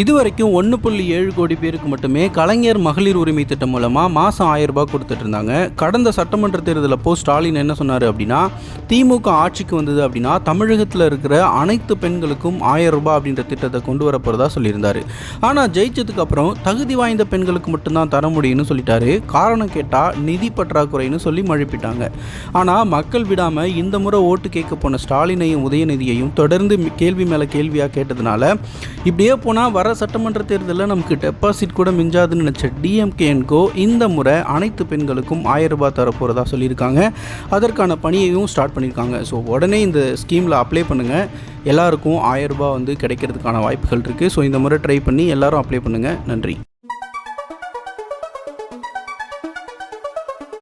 இதுவரைக்கும் ஒன்று புள்ளி ஏழு கோடி பேருக்கு மட்டுமே கலைஞர் மகளிர் உரிமை திட்டம் மூலமாக மாதம் ஆயிரம் ரூபாய் கொடுத்துட்டு இருந்தாங்க. கடந்த சட்டமன்ற தேர்தலில் அப்போ ஸ்டாலின் என்ன சொன்னார் அப்படின்னா திமுக ஆட்சிக்கு வந்தது அப்படின்னா தமிழகத்தில் இருக்கிற அனைத்து பெண்களுக்கும் ஆயிரம் ரூபாய் அப்படின்ற திட்டத்தை கொண்டு வரப்போகிறதா சொல்லியிருந்தார். ஆனால் ஜெயிச்சதுக்கு அப்புறம் தகுதி வாய்ந்த பெண்களுக்கு மட்டும்தான் தர முடியும்னு சொல்லிட்டாரு. காரணம் கேட்டால் நிதி பற்றாக்குறைன்னு சொல்லி மழுப்பிட்டாங்க. ஆனால் மக்கள் விடாமல் இந்த முறை ஓட்டு கேட்க போன ஸ்டாலினையும் உதயநிதியையும் தொடர்ந்து கேள்வி மேலே கேள்வியாக கேட்டதுனால இப்படியே போனால் வர சட்டமன்ற தேர்தலில் நமக்கு டெபாசிட் கூட மிஞ்சாதுன்னு நினச்ச டிஎம்கேஎன்கோ இந்த முறை அனைத்து பெண்களுக்கும் ஆயிரம் ரூபாய் தரப்போகிறதா சொல்லியிருக்காங்க. அதற்கான பணியையும் ஸ்டார்ட் பண்ணியிருக்காங்க. ஸோ உடனே இந்த ஸ்கீமில் அப்ளை பண்ணுங்கள் எல்லாருக்கும் ஆயிரம் ரூபாய் வந்து கிடைக்கிறதுக்கான வாய்ப்புகள் இருக்குது ஸோ இந்த முறை ட்ரை பண்ணி எல்லாரும் அப்ளை பண்ணுங்கள் நன்றி.